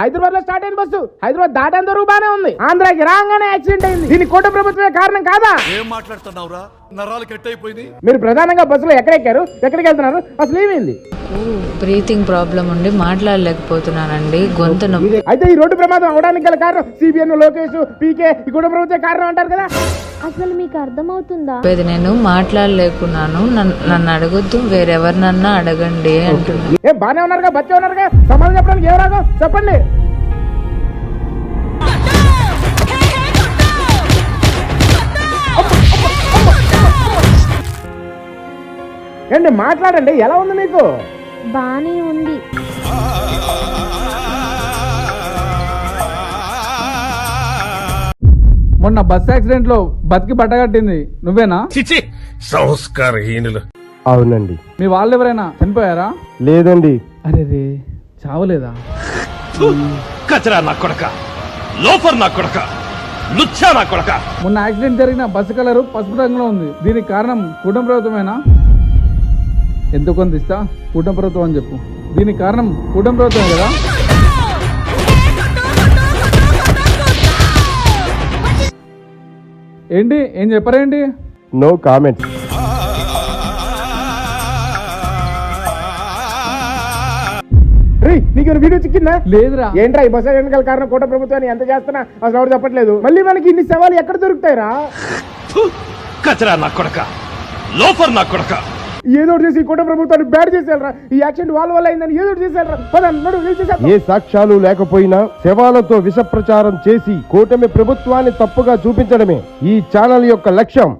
హైదరాబాద్లో స్టార్ట్ అయిన బస్సు హైదరాబాద్ దాటేంత వరకు బానే ఉంది. ఆంధ్రాకి రాగానే యాక్సిడెంట్ అయింది. దీని కోట ప్రభుత్వమే కారణం కాదా? ఏం మాట్లాడుతున్నావురా? నరాలు కట్ అయిపోయింది మీరు ప్రధానంగా బస్సులో ఎక్కడెక్కారు? ఎక్కడికి వెళ్తున్నారు అసలు ఏమైంది? బ్రీతింగ్ ప్రాబ్లం ఉండి మాట్లాడలేకపోతున్నానండి. గొంతు నొప్పి. అయితే ఈ రోడ్డు ప్రమాదం అవడానికి గల కారణం సిబిఎన్ లోకేష్ పీకే ఈ కుటుంబ ప్రభుత్వ కారణం అంటారు కదా? అసలు మీకు అర్థమవుతుందా? చెప్పేది నేను మాట్లాడలేకున్నాను. నన్ను నన్ను అడగొద్దు. వేరెవరినన్నా అడగండి అంటున్నాను ఏం బానే ఉన్నారుగా? బచ్చే ఉన్నారుగా? సమాధానం చెప్పడానికి ఏ రాగం? చెప్పండి. ఏంటి మాట్లాడండి ఎలా ఉంది మీకు? బానే ఉంది. మొన్న బస్ యాక్సిడెంట్లో బతికి బట్టగట్టింది నువ్వేనా? చిచి సంస్కారహీనులు. అవునండి. మీ వాళ్ళు ఎవరైనా చనిపోయారా? లేదండి. అరే రే చావలేదా? కచరా నా కొడక లోఫర్ నా కొడక లుచ్చా నా కొడక. మొన్న యాక్సిడెంట్ జరిగిన బస్సు కలరు పసుపు రంగులో ఉంది. దీనికి కారణం కుటుంబ ప్రభుత్వమేనా? ఎంత కొంత ఇస్తా? కుటుంబ ప్రభుత్వం అని చెప్పు. దీనికి కారణం కుటుంబ ప్రభుత్వం కదా? ఏంటి? ఏం చెప్పరేంటి నో కామెంట్. రేయ్, నీకు ఏమైనా వీడియో చిక్కిందా? లేదురా. ఏంట్రా ఈ బస్సు వెనకాల కారణం కోట ప్రభుత్వాన్ని ఎంత చేస్తున్నా? అసలు ఎవరు చెప్పట్లేదు. మళ్ళీ మనకి ఇన్ని సవాలు ఎక్కడ దొరుకుతాయిరా? కచరా నా కొడక. లోఫర్ నా కొడక. ఏదో ఒకటి చేసి ఈ ప్రభుత్వాన్ని బ్యాడ్ చేసేయాలరా. ఈ యాక్సిడెంట్ వాళ్ళ వల్ల అయిందని ఏదో ఒకటి చేసేయాలరా. ఏ సాక్ష్యాలు లేకపోయినా శవాలతో విష ప్రచారం చేసి కూటమి ప్రభుత్వాన్ని తప్పుగా చూపించడమే ఈ ఛానల్ యొక్క లక్ష్యం.